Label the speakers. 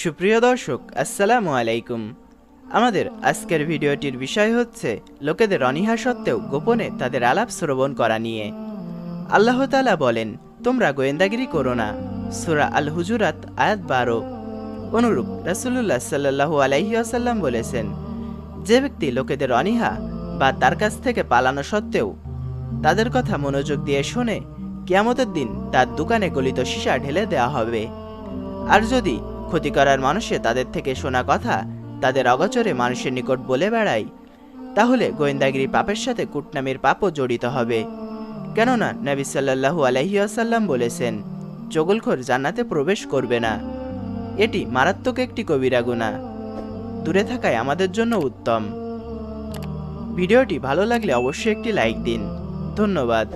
Speaker 1: সুপ্রিয় দর্শক, আসসালামু আলাইকুম। আমাদের আজকের ভিডিওটির বিষয় হচ্ছে, লোকেদের অনীহা সত্ত্বেও গোপনে তাদের আলাপ শ্রবণ করা নিয়ে। আল্লাহ তাআলা বলেন, তোমরা গোয়েন্দাগিরি করো না। সুরা আল হুজুরাত আয়াত বারো। অনুরূপ রাসুল্লাহ সাল্লাহু আলাইহি আসাল্লাম বলেছেন, যে ব্যক্তি লোকেদের অনীহা বা তার কাছ থেকে পালানো সত্ত্বেও তাদের কথা মনোযোগ দিয়ে শোনে, কিয়ামতের দিন তার দোকানে গলিত সীসা ঢেলে দেওয়া হবে। আর যদি ক্ষতি করার মানুষে তাদের থেকে শোনা কথা, তাদের অগচরে মানুষের নিকট বলে বেড়ায় তাহলে গোয়েন্দাগিরি পাপের সাথে কুটনামির পাপও জড়িত হবে। কেননা নবী সাল্লাল্লাহু আলাইহি আসাল্লাম বলেছেন, চগলখোর জান্নাতে প্রবেশ করবে না। এটি মারাত্মক একটি কবিরা গুনাহ। দূরে থাকায় আমাদের জন্য উত্তম। ভিডিওটি ভালো লাগলে অবশ্যই একটি লাইক দিন। ধন্যবাদ।